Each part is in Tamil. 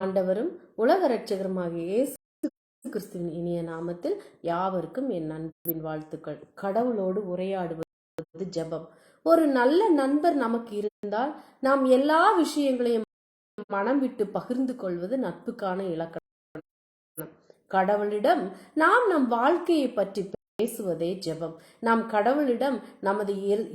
ஆண்டவரும் உலக ரட்சகருமாகிய இயேசு கிறிஸ்துவின் இனிய நாமத்தில் யாவருக்கும் என் நண்பின் வாழ்த்துக்கள். கடவுளோடு உரையாடுவது ஜெபம். ஒரு நல்ல நண்பர் நமக்கு இருந்தால் நாம் எல்லா விஷயங்களையும் மனம் விட்டு பகிர்ந்து கொள்வது நட்புக்கான இலக்கணம். கடவுளிடம் நாம் நம் வாழ்க்கையை பற்றி பேசுவதே ஜெபம். நாம் கடவுளிடம் நமது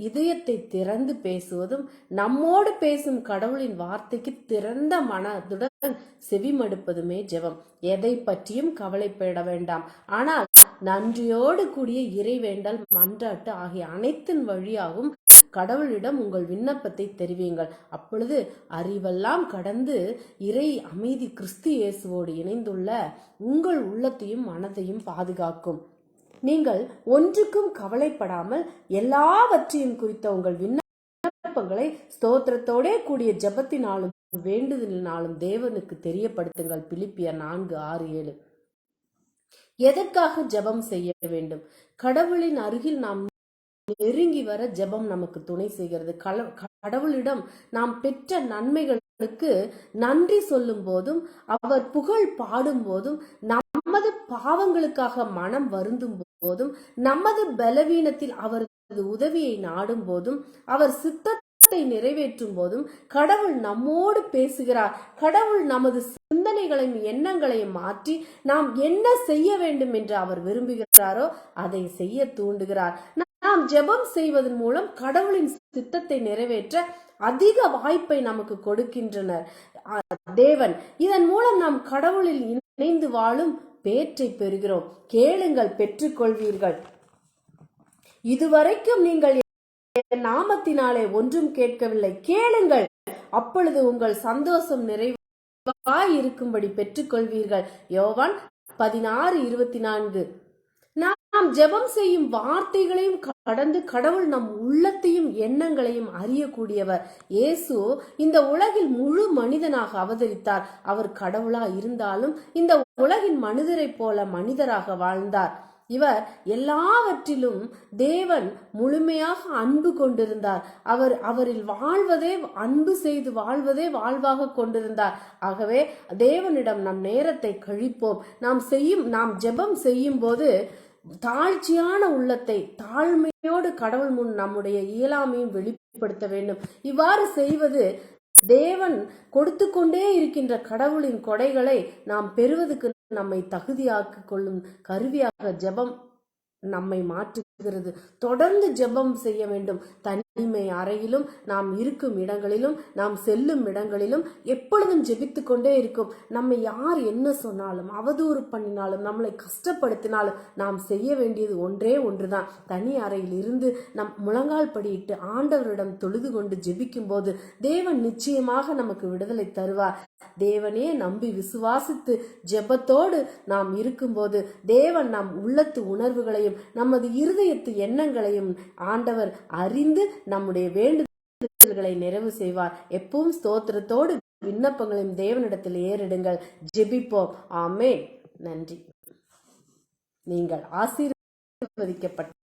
இதயத்தை திறந்து பேசுவதும் நம்மோடு பேசும் கடவுளின் வார்த்தைக்கு திறந்த மனதுடன் செவிமடுப்பதுமே ஜெபம். எதை பற்றியும் கவலைப்பட வேண்டாம். ஆனால் நன்றியோடு கூடிய இறைவேண்டல் மன்றாட்டு ஆகிய அனைத்தின் வழியாகவும் கடவுளிடம் உங்கள் விண்ணப்பத்தை தெரிவியுங்கள். அப்பொழுது அறிவெல்லாம் கடந்து இறை அமைதி கிறிஸ்து இயேசுவோடு இணைந்துள்ள உங்கள் உள்ளத்தையும் மனதையும் பாதுகாக்கும். நீங்கள் ஒன்றுக்கும் கவலைப்படாமல் எல்லாவற்றையும் குறித்த உங்கள் விண்ணப்பங்களை ஸ்தோத்திரத்தோடே கூடிய ஜபத்தினாலும் வேண்டுதலினாலும் தேவனுக்கு தெரியப்படுத்துங்கள். பிலிப்பியர் நான்கு ஆறு ஏழு. எதற்காக ஜபம் செய்ய வேண்டும்? கடவுளின் அருகில் நாம் நெருங்கி வர ஜபம் நமக்கு துணை செய்கிறது. கடவுளிடம் நாம் பெற்ற நன்மைகளுக்கு நன்றி சொல்லும் போதும் அவர் புகழ் பாடும் போதும் நமது பாவங்களுக்காக மனம் வருந்தும் போதும் நமது பலவீனத்தில் அவரது உதவியை நாடும் போதும் அவர் சித்தத்தை நிறைவேற்றும் போதும் கடவுள் நம்மோடு பேசுகிறார். கடவுள் நமது சிந்தனைகளையும் எண்ணங்களையும் மாற்றி நாம் என்ன செய்ய வேண்டும் என்று அவர் விரும்புகிறாரோ அதை செய்ய தூண்டுகிறார். நாம் ஜெபம் செய்வதன் மூலம் கடவுளின் சித்தத்தை நிறைவேற்ற அதிக வாய்ப்பை நமக்கு கொடுக்கின்றனர். தேவன் இதன் மூலம் நாம் கடவுளில் இணைந்து வாழும் பேற்றை பெறுகிறோம். கேளுங்கள் பெற்றுக்கொள்வீர்கள். இதுவரைக்கும் நீங்கள் நாமத்தினாலே ஒன்றும் கேட்கவில்லை. கேளுங்கள் அப்பொழுது உங்கள் சந்தோஷம் நிறைவாய் இருக்கும்படி பெற்றுக்கொள்வீர்கள். யோவான் பதினாறு இருபத்தி நான்கு. நாம் ஜெபம் செய்யும் வார்த்தைகளையும் கடந்து கடவுள் நம் உள்ளத்தையும் எண்ணங்களையும் அறியக்கூடியவர். இயேசு இந்த உலகில் முழு மனிதனாக அவதரித்தார். அவர் கடவுளா இருந்தாலும் இந்த உலகின் மனிதரைப் போல மனிதராக வாழ்ந்தார். இவர் எல்லாவற்றிலும் தேவன் முழுமையாக அன்பு கொண்டிருந்தார். அவர் அவரில் வாழ்வதே அன்பு செய்து வாழ்வதே வாழ்வாக கொண்டிருந்தார். ஆகவே தேவனிடம் நம் நேரத்தை கழிப்போம். நாம் செய்யும் நாம் ஜெபம் செய்யும் போது தாழ்ச்சியான உள்ளத்தை தாழ்மையோடு கடவுள் முன் நம்முடைய இயலாமையும் வெளிப்படுத்த வேண்டும். இவ்வாறு செய்வது தேவன் கொடுத்து கொண்டே இருக்கின்ற கடவுளின் கொடைகளை நாம் பெறுவதற்கு நம்மை தகுதியாக்கிக் கொள்ளும் கருவியாக ஜெபம் நம்மை மாற்றுகிறது. தொடர்ந்து ஜெபம் செய்ய வேண்டும். தனி தனிமை அறையிலும் நாம் இருக்கும் இடங்களிலும் நாம் செல்லும் இடங்களிலும் எப்பொழுதும் ஜெபித்து கொண்டே இருக்கும். நம்மை யார் என்ன சொன்னாலும் அவதூறு பண்ணினாலும் நம்மளை கஷ்டப்படுத்தினாலும் நாம் செய்ய வேண்டியது ஒன்றே ஒன்றுதான். தனி அறையில் இருந்து நம் முழங்கால் படியிட்டு ஆண்டவரிடம் தொழுது கொண்டு ஜெபிக்கும் போது தேவன் நிச்சயமாக நமக்கு விடுதலை தருவார். தேவனே நம்பி விசுவாசித்து ஜெபத்தோடு நாம் இருக்கும்போது தேவன் நம் உள்ளத்து உணர்வுகளையும் நமது இருதயத்து எண்ணங்களையும் ஆண்டவர் அறிந்து நம்முடைய வேண்டுதல்களை நிறைவு செய்வார். எப்பவும் ஸ்தோத்திரத்தோடு விண்ணப்பங்களையும் தேவனிடத்தில் ஏறிடுங்கள். ஜெபிப்போம். ஆமே நன்றி. நீங்கள் ஆசீர்வதிக்கப்பட்ட